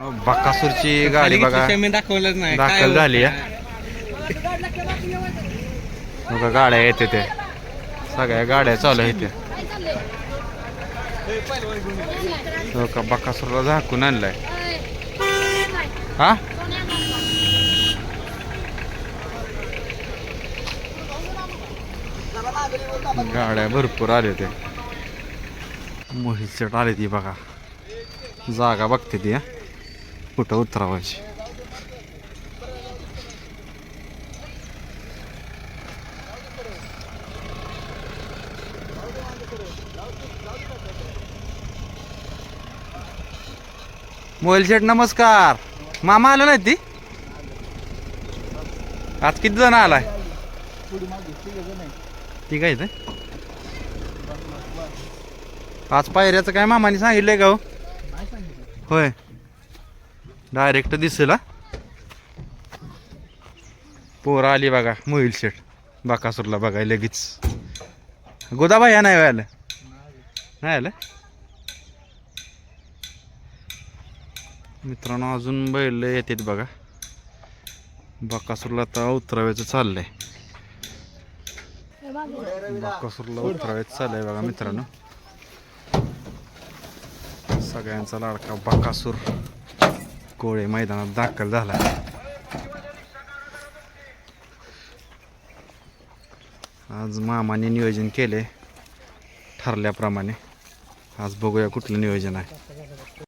बकासूरची गाडी बघा. मी दाखवलंच नाही. दाखल झाली? बघा गाड्या येते ते सगळ्या गाड्या चालू हो का बकासूरला झाकून आणलाय. हा? गाड्या भरपूर आले ते मोहित आले ती बघा. जागा बघते ती हा. कुठं उतरावायची मोबाईल शेट नमस्कार. मामा आला नाही ती? आज किती जण आलाय? ती काय ते आज पायऱ्याचं काय मामाने सांगितलंय का हो? होय. डायरेक्ट दिसेल हा? पोरं आली बघा मोईल शेट बाकासूरला बघाय लगेच. गोदाबाई या नाही व्हायला? नाही आलं? मित्रांनो अजून बैल येतात बघा. बकासूरला आता उतरावायचं चाललंय. बाकासूरला उतरावायचं चाललंय बघा मित्रांनो. सगळ्यांचा लाडका बाकासूर. कोळे मैदानात दाखल झाला. आज मामाने नियोजन केले ठरल्याप्रमाणे. आज बघूया कुठलं नियोजन आहे.